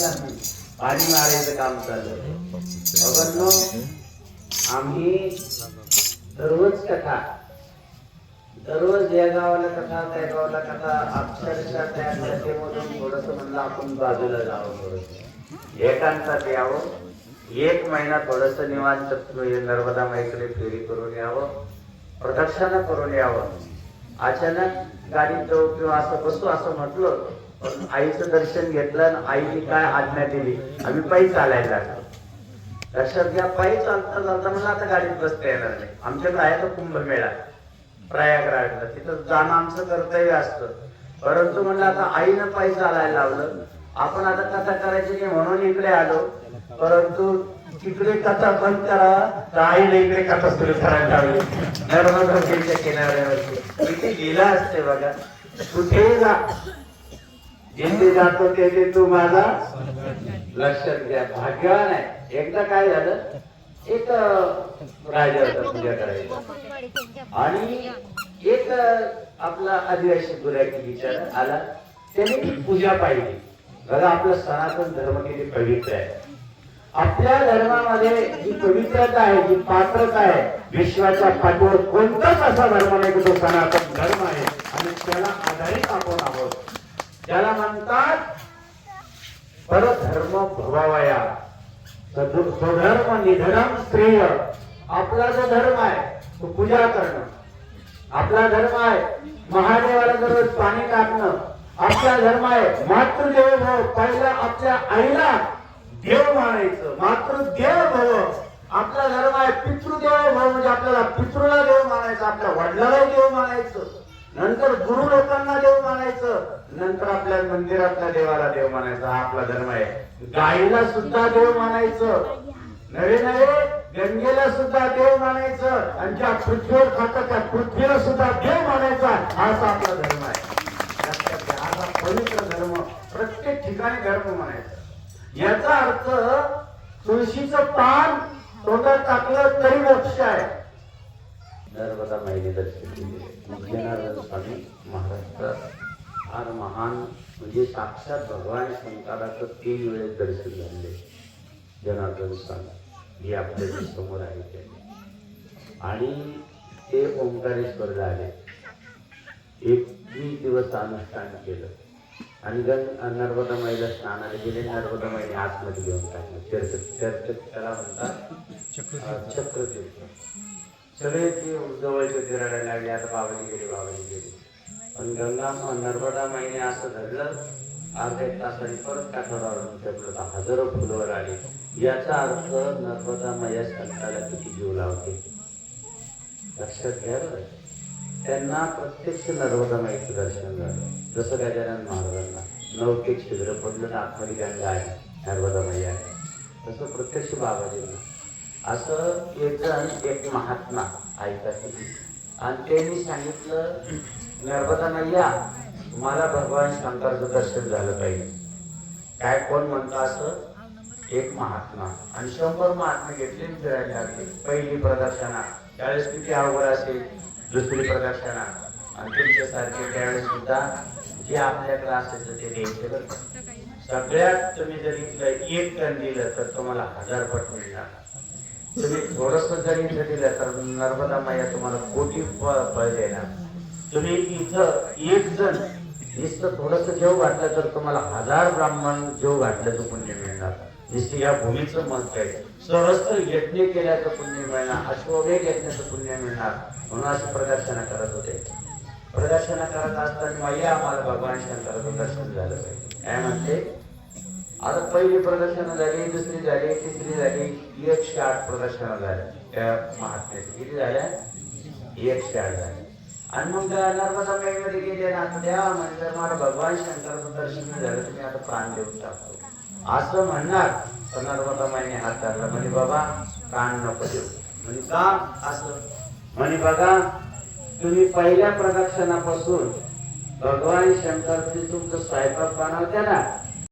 येणार नाही पाणी मारायचं काम चालू आम्ही दररोज कथा दररोज या गावाला कथा त्या गावाला कथा अक्षरशः त्या कथेमधून थोडस म्हणलं आपण बाजूला जावं थोडस. एकांतात यावं. एक महिना थोडस निवांत नर्मदा माईकडे फेरी करून यावं. प्रदक्षिणा करून यावं. अचानक गाडीत जाऊ किंवा असं बसू असं म्हटलं पण आईचं दर्शन घेतलं आणि आईने काय आज्ञा दिली? आम्ही पायी चालायला लागलो. लक्षात घ्या पायी चालता चालता मला आता गाडीत बसता येणार नाही. आमच्याकडे आहे तो कुंभमेळा प्रयागराजला. तिथं जाणं आमचं कर्तव्य असतं. परंतु म्हणलं आता आईनं पायी चालायला लावलं. आपण आता कथा करायची नाही म्हणून इकडे आलो. परंतु तिकडे कथा बंद करा तर इकडे कथा सुरू करायला लावली नर्मदा किनाऱ्यावरती. किती गेला असते बघा. कुठे जा? जिथे जातो तेथे तू माझा लक्षात घ्या भाग्यवान आहे. एकदा काय झालं? एक राजा होता पूजा करायचा आणि एक आपला आदिवासी गुराखी विचार आला. त्याने पूजा पाहिली. बघा आपलं सनातन धर्म किती पवित्र आहे. आपल्या धर्मामध्ये जी पवित्रता आहे जी पात्रता आहे विश्वाच्या पाठीवर कोणताच असा धर्म नाही की तो सनातन धर्म आहे. आणि त्याला आधारित आपण आहोत. त्याला म्हणतात परधर्म भवावया स्वधर्म निधनम स्त्रिय आपला जो धर्म आहे तो पूजा करणं. आपला धर्म आहे महादेवाला दररोज पाणी टाकणं. आपला धर्म आहे मातृदेव भाव पहिला आपल्या आईला देव मानायचं मातृदेव भव. आपला धर्म आहे पितृदेव भव म्हणजे आपल्याला पितृला देव मानायचं आपल्या वडिलाला देव मानायचं नंतर गुरु लोकांना देव मानायचं नंतर आपल्या मंदिरातल्या देवाला देव मानायचा आपला धर्म आहे. गाईला सुद्धा देव मानायचं नवे नवे गंगेला सुद्धा देव मानायचं आणि ज्या पृथ्वीवर खातं त्या पृथ्वीला सुद्धा देव मानायचा हाच आपला धर्म आहे. हा पवित्र धर्म प्रत्येक ठिकाणी धर्म मानायचा याचा अर्थ तुळशीचं पान तोंडात टाकलं तरी मोक्ष आहे. नर्मदा माईने दर्शन स्वामी महाराष्ट्रात फार महान म्हणजे साक्षात भगवान शंकराचं तीन वेळेस दर्शन झाले. जनार्दन स्वामी हे आपल्यासमोर आहे ते. आणि ते ओंकारेश्वरला आले. एक दिवस अनुष्ठान केलं. आणि गंग नर्मदा माईला स्नानाला गेले नर्मदा माईने आतमध्ये घेऊन टाकलं. चर्च चर्च त्याला म्हणतात चक्रतीर्थ सगळे ते जवळचे ते रडायला लागले आता बाबाजी गेले बाबाजी गेले. पण गंगा नर्मदा माईने असं धरलं अर्ध्या तासाने परत काठावर तर हजारो फुलवर आले याचा अर्थ नर्मदा मैया संताला किती जीव लावते? लक्षात घ्या त्यांना प्रत्यक्ष नर्मदा माईचं दर्शन झालं. जसं गजानन महाराजांना नऊ एक छिद्र पडलं ना आतमध्ये गंगा आहे नर्मदा माई आहे. तसं प्रत्यक्ष बाबाजींना. असं एक जण एक महात्मा ऐका आणि त्यांनी सांगितलं नर्मदा मैया मला भगवान शंकरचं दर्शन झालं पाहिजे. काय कोण म्हणतं असं? एक महात्मा. आणि शंभर महात्मा घेतले फिरायला लागले. पहिली प्रदर्शना. त्यावेळेस किती अवघड असेल? दुसरी प्रदक्षिणा आणि तुमच्यासारखे त्यावेळेस सुद्धा जे आपल्याकडे असायचं ते द्यायचे बरं सगळ्यात तुम्ही जरी इथलं एक टन दिलं तर तुम्हाला हजार पट मिळणार. तुम्ही थोडस जरी इथं दिलं तर नर्मदा माया तुम्हाला कोटी फ- फळ देणार. तुम्ही इथं एक जण नुसतं थोडस जेव घातलं तर तुम्हाला हजार ब्राह्मण जेव घातल्याचं पुण्य मिळणार. नुसतं या भूमीचं मत आहे सहस्त्र यज्ञ केल्याचं पुण्य मिळणार अश्वमेध यज्ञाचं पुण्य मिळणार. म्हणून अशी प्रदर्शना करत होते. प्रदर्शना करत असताना या आम्हाला भगवान शंकराचं दर्शन झालं. पाहिजे काय म्हणते? आता पहिली प्रदर्शन झाली दुसरी झाली तिसरी झाली एकशे आठ प्रदर्शन झाल्या त्या महात्म्याची. किती झाल्या? एकशे आठ झाल्या. आणि मग त्या नर्मदा मध्ये गेले ना आता द्या म्हणजे मला भगवान शंकराचं दर्शन झालं तुम्ही आता प्राण देऊन टाकतो. असं म्हणणार तर नर्मदा माईने हात धरला. म्हणजे बाबा प्राण नको देऊ. म्हणजे का? असं. म्हणे बघा तुम्ही पहिल्या प्रदक्षिणापासून भगवान शंकरचे तुमचं स्वयंपाक बनवते ना